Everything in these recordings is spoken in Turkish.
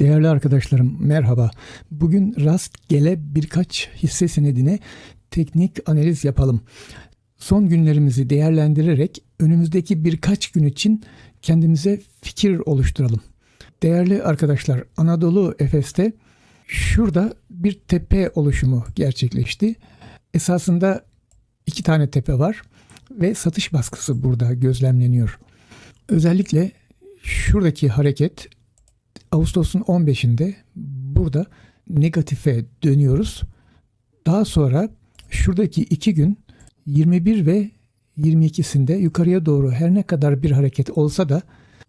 Değerli arkadaşlarım merhaba. Bugün rastgele birkaç hisse senedine teknik analiz yapalım. Son günlerimizi değerlendirerek önümüzdeki birkaç gün için kendimize fikir oluşturalım. Değerli arkadaşlar Anadolu Efes'te şurada bir tepe oluşumu gerçekleşti. Esasında iki tane tepe var ve satış baskısı burada gözlemleniyor. Özellikle şuradaki hareket Ağustos'un 15'inde burada negatife dönüyoruz. Daha sonra şuradaki iki gün 21 ve 22'sinde yukarıya doğru her ne kadar bir hareket olsa da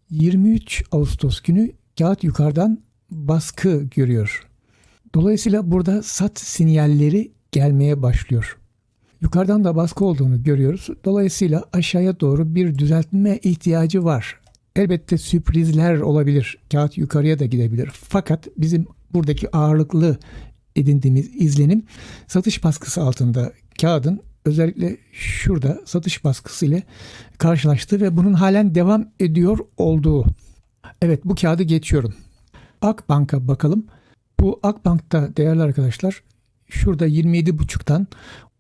23 Ağustos günü kağıt yukarıdan baskı görüyor. Dolayısıyla burada sat sinyalleri gelmeye başlıyor. Yukarıdan da baskı olduğunu görüyoruz. Dolayısıyla aşağıya doğru bir düzeltme ihtiyacı var. Elbette sürprizler olabilir. Kağıt yukarıya da gidebilir. Fakat bizim buradaki ağırlıklı edindiğimiz izlenim satış baskısı altında kağıdın özellikle şurada satış baskısı ile karşılaştı ve bunun halen devam ediyor olduğu. Evet bu kağıdı geçiyorum. Akbank'a bakalım. Bu Akbank'ta değerli arkadaşlar şurada 27.5'tan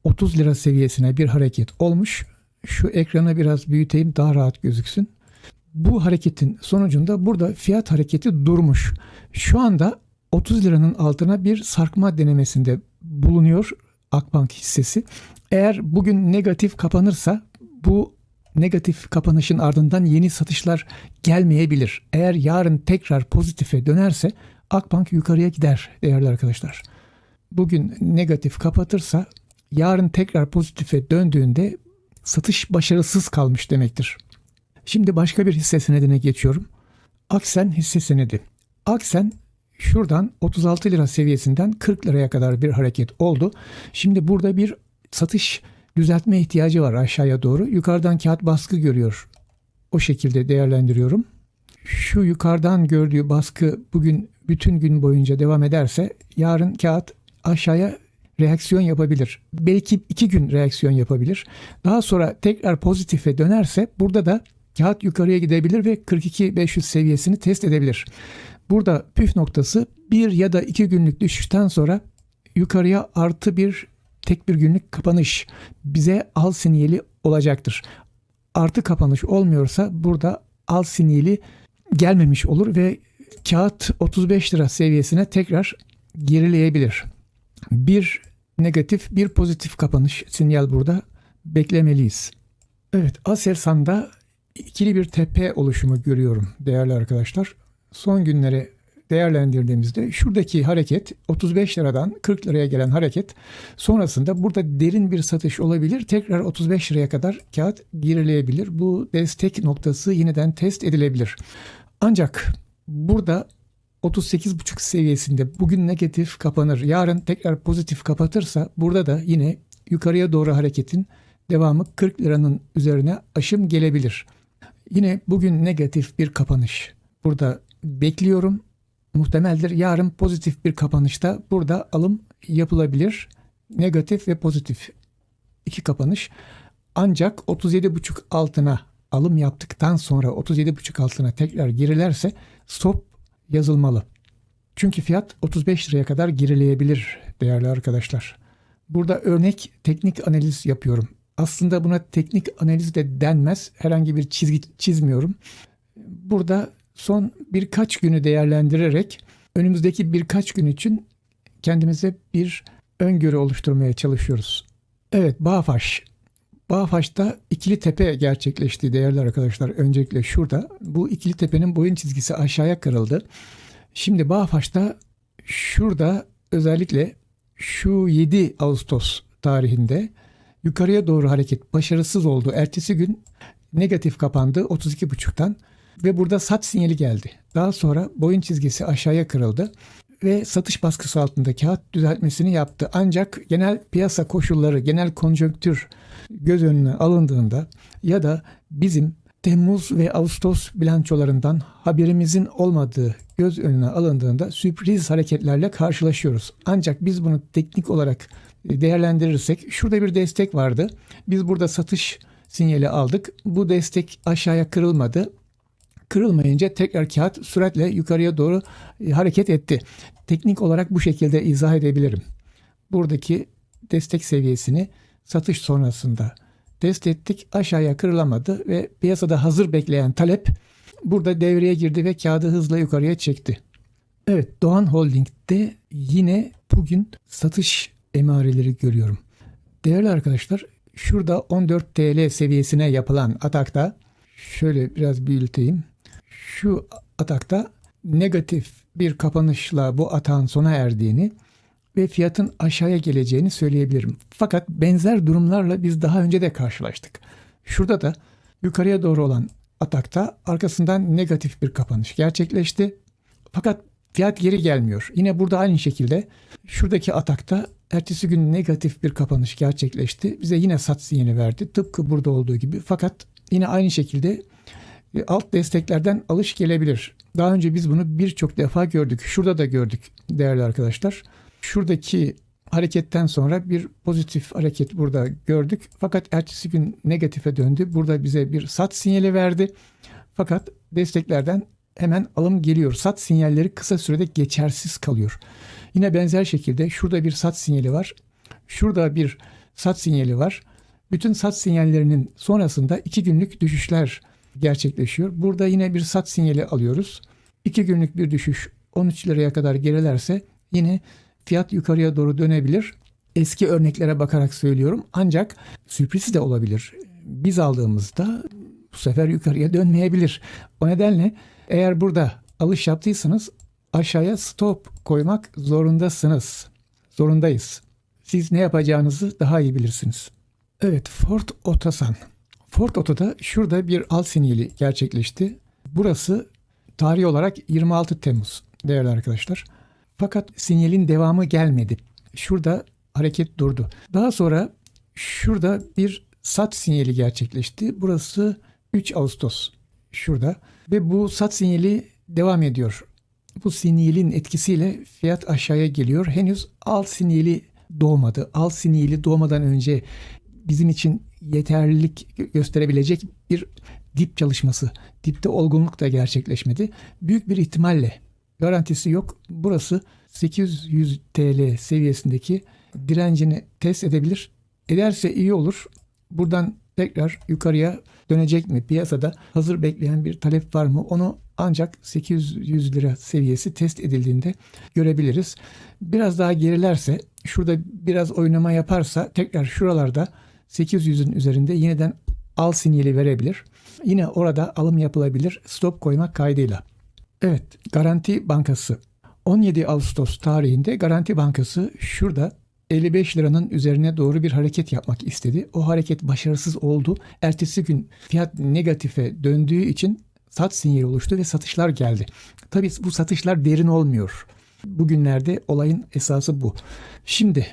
30 lira seviyesine bir hareket olmuş. Şu ekranı biraz büyüteyim daha rahat gözüksün. Bu hareketin sonucunda burada fiyat hareketi durmuş. Şu anda 30 liranın altına bir sarkma denemesinde bulunuyor Akbank hissesi. Eğer bugün negatif kapanırsa bu negatif kapanışın ardından yeni satışlar gelmeyebilir. Eğer yarın tekrar pozitife dönerse Akbank yukarıya gider değerli arkadaşlar. Bugün negatif kapatırsa yarın tekrar pozitife döndüğünde satış başarısız kalmış demektir. Şimdi başka bir hisse senedine geçiyorum. Aksen hisse senedi. Aksen şuradan 36 lira seviyesinden 40 liraya kadar bir hareket oldu. Şimdi burada bir satış düzeltme ihtiyacı var aşağıya doğru. Yukarıdan kağıt baskı görüyor. O şekilde değerlendiriyorum. Şu yukarıdan gördüğü baskı bugün bütün gün boyunca devam ederse yarın kağıt aşağıya reaksiyon yapabilir. Belki iki gün reaksiyon yapabilir. Daha sonra tekrar pozitife dönerse burada da kağıt yukarıya gidebilir ve 42.500 seviyesini test edebilir. Burada püf noktası bir ya da iki günlük düşüşten sonra yukarıya artı bir tek bir günlük kapanış bize al sinyali olacaktır. Artı kapanış olmuyorsa burada al sinyali gelmemiş olur ve kağıt 35 lira seviyesine tekrar gerileyebilir. Bir negatif bir pozitif kapanış sinyal burada beklemeliyiz. Evet Aselsan'da ikili bir tepe oluşumu görüyorum değerli arkadaşlar. Son günleri değerlendirdiğimizde şuradaki hareket 35 liradan 40 liraya gelen hareket sonrasında burada derin bir satış olabilir. Tekrar 35 liraya kadar kağıt gerileyebilir. Bu destek noktası yeniden test edilebilir. Ancak burada 38,5 seviyesinde bugün negatif kapanır. Yarın tekrar pozitif kapatırsa burada da yine yukarıya doğru hareketin devamı 40 liranın üzerine aşım gelebilir. Yine bugün negatif bir kapanış. Burada bekliyorum. Muhtemeldir yarın pozitif bir kapanışta burada alım yapılabilir. Negatif ve pozitif iki kapanış. Ancak 37,5 altına alım yaptıktan sonra 37,5 altına tekrar girilerse stop yazılmalı. Çünkü fiyat 35 liraya kadar gerileyebilir değerli arkadaşlar. Burada örnek teknik analiz yapıyorum. Aslında buna teknik analiz de denmez. Herhangi bir çizgi çizmiyorum. Burada son birkaç günü değerlendirerek önümüzdeki birkaç gün için kendimize bir öngörü oluşturmaya çalışıyoruz. Evet Bağfaş. Bağfaş'ta ikili tepe gerçekleşti değerli arkadaşlar. Öncelikle şurada bu ikili tepenin boyun çizgisi aşağıya kırıldı. Şimdi Bağfaş'ta şurada özellikle şu 7 Ağustos tarihinde yukarıya doğru hareket başarısız oldu. Ertesi gün negatif kapandı 32.5'tan ve burada sat sinyali geldi. Daha sonra boyun çizgisi aşağıya kırıldı ve satış baskısı altında kağıt düzeltmesini yaptı. Ancak genel piyasa koşulları, genel konjonktür göz önüne alındığında ya da bizim Temmuz ve Ağustos bilançolarından haberimizin olmadığı göz önüne alındığında sürpriz hareketlerle karşılaşıyoruz. Ancak biz bunu teknik olarak değerlendirirsek şurada bir destek vardı. Biz burada satış sinyali aldık. Bu destek aşağıya kırılmadı. kırılmayınca tekrar kağıt süratle yukarıya doğru e, hareket etti. Teknik olarak bu şekilde izah edebilirim. Buradaki destek seviyesini satış sonrasında test ettik. Aşağıya kırılamadı ve piyasada hazır bekleyen talep burada devreye girdi ve kağıdı hızla yukarıya çekti. Evet Doğan Holding'de yine bugün satış emareleri görüyorum. Değerli arkadaşlar şurada 14 TL seviyesine yapılan atakta şöyle biraz büyüteyim. Şu atakta negatif bir kapanışla bu atağın sona erdiğini ve fiyatın aşağıya geleceğini söyleyebilirim. Fakat benzer durumlarla biz daha önce de karşılaştık. Şurada da yukarıya doğru olan atakta arkasından negatif bir kapanış gerçekleşti. Fakat fiyat geri gelmiyor. Yine burada aynı şekilde şuradaki atakta ertesi gün negatif bir kapanış gerçekleşti. Bize yine sat sinyali verdi. Tıpkı burada olduğu gibi. Fakat yine aynı şekilde e, alt desteklerden alış gelebilir. Daha önce biz bunu birçok defa gördük. Şurada da gördük değerli arkadaşlar. Şuradaki hareketten sonra bir pozitif hareket burada gördük. Fakat ertesi gün negatife döndü. Burada bize bir sat sinyali verdi. Fakat desteklerden hemen alım geliyor. Sat sinyalleri kısa sürede geçersiz kalıyor. Yine benzer şekilde şurada bir sat sinyali var. Şurada bir sat sinyali var. Bütün sat sinyallerinin sonrasında iki günlük düşüşler gerçekleşiyor. Burada yine bir sat sinyali alıyoruz. İki günlük bir düşüş 13 liraya kadar gerilerse yine fiyat yukarıya doğru dönebilir. Eski örneklere bakarak söylüyorum. Ancak sürpriz de olabilir. Biz aldığımızda bu sefer yukarıya dönmeyebilir. O nedenle eğer burada alış yaptıysanız aşağıya stop koymak zorundasınız. Zorundayız. Siz ne yapacağınızı daha iyi bilirsiniz. Evet Ford Otosan. Ford Oto'da şurada bir al sinyali gerçekleşti. Burası tarih olarak 26 Temmuz değerli arkadaşlar. Fakat sinyalin devamı gelmedi. Şurada hareket durdu. Daha sonra şurada bir sat sinyali gerçekleşti. Burası 3 Ağustos şurada ve bu sat sinyali devam ediyor. Bu sinyalin etkisiyle fiyat aşağıya geliyor. Henüz al sinyali doğmadı. Al sinyali doğmadan önce bizim için yeterlilik gösterebilecek bir dip çalışması, dipte olgunluk da gerçekleşmedi. Büyük bir ihtimalle garantisi yok. Burası 800 TL seviyesindeki direncini test edebilir. Ederse iyi olur. Buradan tekrar yukarıya dönecek mi? Piyasada hazır bekleyen bir talep var mı? Onu ancak 800 lira seviyesi test edildiğinde görebiliriz. Biraz daha gerilerse, şurada biraz oynama yaparsa tekrar şuralarda 800'ün üzerinde yeniden al sinyali verebilir. Yine orada alım yapılabilir stop koymak kaydıyla. Evet, Garanti Bankası 17 Ağustos tarihinde Garanti Bankası şurada 55 liranın üzerine doğru bir hareket yapmak istedi. O hareket başarısız oldu. Ertesi gün fiyat negatife döndüğü için sat sinyali oluştu ve satışlar geldi. Tabii bu satışlar derin olmuyor. Bugünlerde olayın esası bu. Şimdi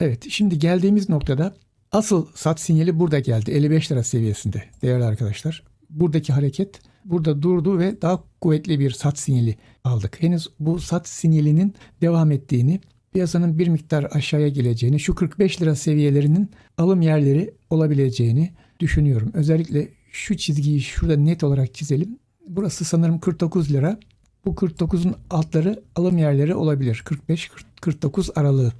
evet şimdi geldiğimiz noktada asıl sat sinyali burada geldi. 55 lira seviyesinde değerli arkadaşlar. Buradaki hareket burada durdu ve daha kuvvetli bir sat sinyali aldık. Henüz bu sat sinyalinin devam ettiğini, piyasanın bir miktar aşağıya geleceğini, şu 45 lira seviyelerinin alım yerleri olabileceğini düşünüyorum. Özellikle şu çizgiyi şurada net olarak çizelim. Burası sanırım 49 lira. Bu 49'un altları alım yerleri olabilir. 45-49 aralığı.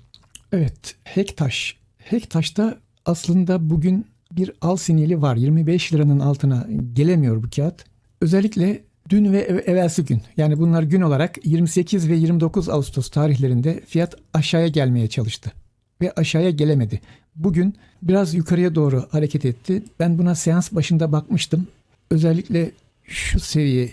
Evet, Hektaş. Hektaş'ta aslında bugün bir al sinyali var. 25 liranın altına gelemiyor bu kağıt. Özellikle dün ve evvelsi gün yani bunlar gün olarak 28 ve 29 Ağustos tarihlerinde fiyat aşağıya gelmeye çalıştı ve aşağıya gelemedi. Bugün biraz yukarıya doğru hareket etti. Ben buna seans başında bakmıştım. Özellikle şu seviye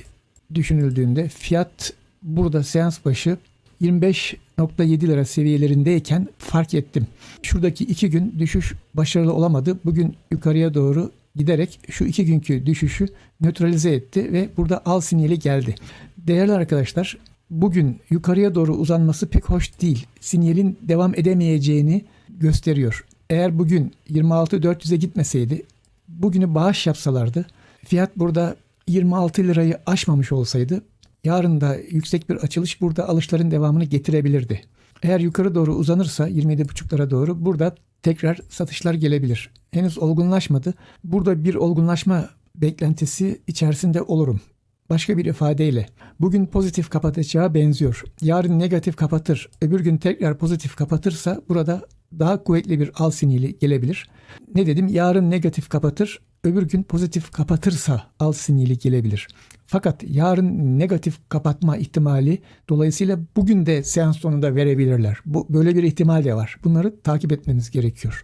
düşünüldüğünde fiyat burada seans başı 25.7 lira seviyelerindeyken fark ettim. Şuradaki iki gün düşüş başarılı olamadı. Bugün yukarıya doğru giderek şu iki günkü düşüşü nötralize etti ve burada al sinyali geldi. Değerli arkadaşlar bugün yukarıya doğru uzanması pek hoş değil. Sinyalin devam edemeyeceğini gösteriyor. Eğer bugün 26.400'e gitmeseydi, bugünü bağış yapsalardı, fiyat burada 26 lirayı aşmamış olsaydı, yarın da yüksek bir açılış burada alışların devamını getirebilirdi. Eğer yukarı doğru uzanırsa 27.5'lara doğru burada tekrar satışlar gelebilir. Henüz olgunlaşmadı. Burada bir olgunlaşma beklentisi içerisinde olurum. Başka bir ifadeyle bugün pozitif kapatacağı benziyor. Yarın negatif kapatır, öbür gün tekrar pozitif kapatırsa burada daha kuvvetli bir al sinyali gelebilir. Ne dedim? Yarın negatif kapatır, öbür gün pozitif kapatırsa al sinyali gelebilir. Fakat yarın negatif kapatma ihtimali dolayısıyla bugün de seans sonunda verebilirler. Bu böyle bir ihtimal de var. Bunları takip etmemiz gerekiyor.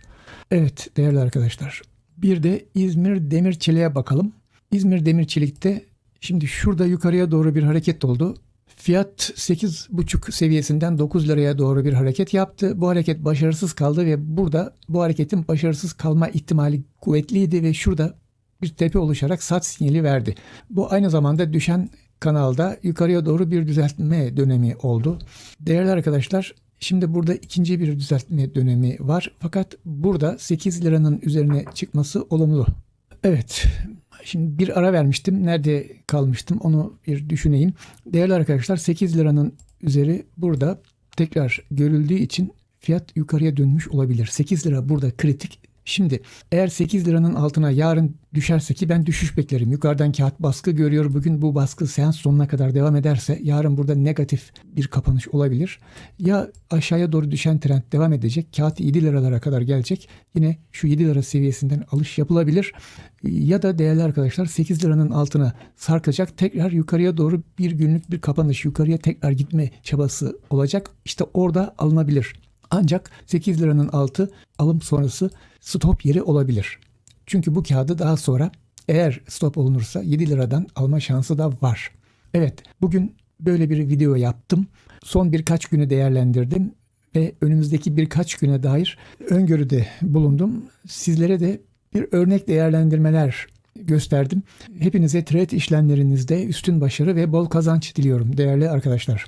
Evet değerli arkadaşlar. Bir de İzmir Demir Çelik'e bakalım. İzmir Demir Çelik'te şimdi şurada yukarıya doğru bir hareket oldu. Fiyat 8,5 seviyesinden 9 liraya doğru bir hareket yaptı. Bu hareket başarısız kaldı ve burada bu hareketin başarısız kalma ihtimali kuvvetliydi ve şurada bir tepe oluşarak sat sinyali verdi. Bu aynı zamanda düşen kanalda yukarıya doğru bir düzeltme dönemi oldu. Değerli arkadaşlar şimdi burada ikinci bir düzeltme dönemi var. Fakat burada 8 liranın üzerine çıkması olumlu. Evet Şimdi bir ara vermiştim. Nerede kalmıştım onu bir düşüneyim. Değerli arkadaşlar 8 liranın üzeri burada tekrar görüldüğü için fiyat yukarıya dönmüş olabilir. 8 lira burada kritik. Şimdi eğer 8 liranın altına yarın düşerse ki ben düşüş beklerim. Yukarıdan kağıt baskı görüyor. Bugün bu baskı seans sonuna kadar devam ederse yarın burada negatif bir kapanış olabilir. Ya aşağıya doğru düşen trend devam edecek. Kağıt 7 liralara kadar gelecek. Yine şu 7 lira seviyesinden alış yapılabilir. Ya da değerli arkadaşlar 8 liranın altına sarkacak. Tekrar yukarıya doğru bir günlük bir kapanış yukarıya tekrar gitme çabası olacak. İşte orada alınabilir. Ancak 8 liranın altı alım sonrası stop yeri olabilir. Çünkü bu kağıdı daha sonra eğer stop olunursa 7 liradan alma şansı da var. Evet bugün böyle bir video yaptım. Son birkaç günü değerlendirdim ve önümüzdeki birkaç güne dair öngörüde bulundum. Sizlere de bir örnek değerlendirmeler gösterdim. Hepinize trade işlemlerinizde üstün başarı ve bol kazanç diliyorum değerli arkadaşlar.